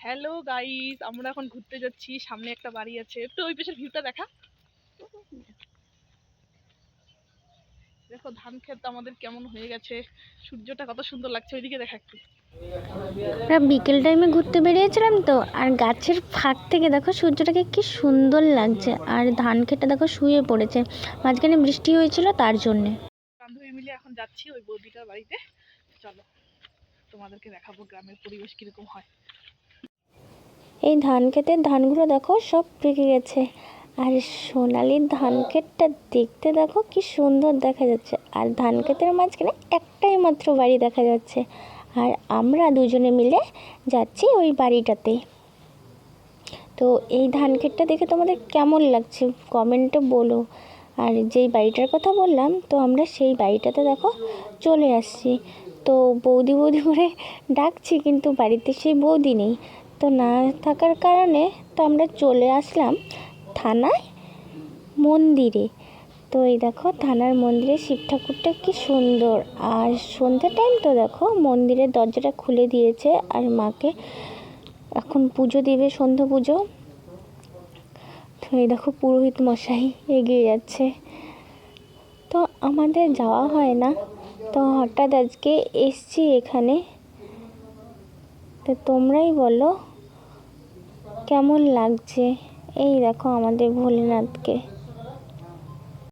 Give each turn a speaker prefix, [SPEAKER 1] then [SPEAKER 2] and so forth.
[SPEAKER 1] Hello guys আমরা এখন ঘুরতে যাচ্ছি। সামনে একটা বাড়ি আছে। তো ওই পেছনের ভিউটা দেখা। দেখো ধান ক্ষেত আমাদের কেমন হয়ে গেছে। সূর্যটা কত সুন্দর লাগছে। ওইদিকে দেখা একটু।
[SPEAKER 2] আমরা বিকেল টাইমে ঘুরতে বেরিয়েছিলাম তো। আর গাছের ফাঁক থেকে দেখো সূর্যটাকে কি সুন্দর লাগছে। আর ধান খেতে দেখো শুয়ে পড়েছে। মাঝখানে বৃষ্টি হয়েছিল তার জন্যে।
[SPEAKER 1] বান্ধবী মিলে এখন যাচ্ছি ওই বৌদিটার বাড়িতে। চলো তোমাদেরকে দেখাবো গ্রামের পরিবেশ কীরকম হয়।
[SPEAKER 2] এই ধান ক্ষেতের ধানগুলো দেখো সব পেকে গেছে। আর সোনালি ধান ক্ষেতটা দেখতে দেখো কি সুন্দর দেখা যাচ্ছে। আর ধান ক্ষেতের মাঝখানে একটাই মাত্র বাড়ি দেখা যাচ্ছে। আর আমরা দুজনে মিলে যাচ্ছি ওই বাড়িটাতে। তো এই ধান ক্ষেতটা দেখে তোমাদের কেমন লাগছে? কমেন্টে বলো। আর যেই বাড়িটার কথা বললাম, তো আমরা সেই বাড়িটাতে দেখো চলে আসছি। তো বৌদি বৌদি করে ডাকছি, কিন্তু বাড়িতে সেই বৌদি নেই। তো না থাকার কারণে তো আমরা চলে আসলাম থানায় মন্দিরে। তো এই দেখো থানার মন্দিরে শিব ঠাকুরটা কি সুন্দর। আর সন্ধ্যা টাইম তো দেখো মন্দিরের দরজাটা খুলে দিয়েছে আর মাকে এখন পুজো দেবে সন্ধ্যা পুজো। তো এই দেখো পুরোহিত মশাই এগিয়ে যাচ্ছে। তো আমাদের যাওয়া হয় না। তো হঠাৎ আজকে এসছি এখানে। তো তোমরাই বলো কেমন লাগছে? এই দেখো আমাদের ভোলেনাথকে।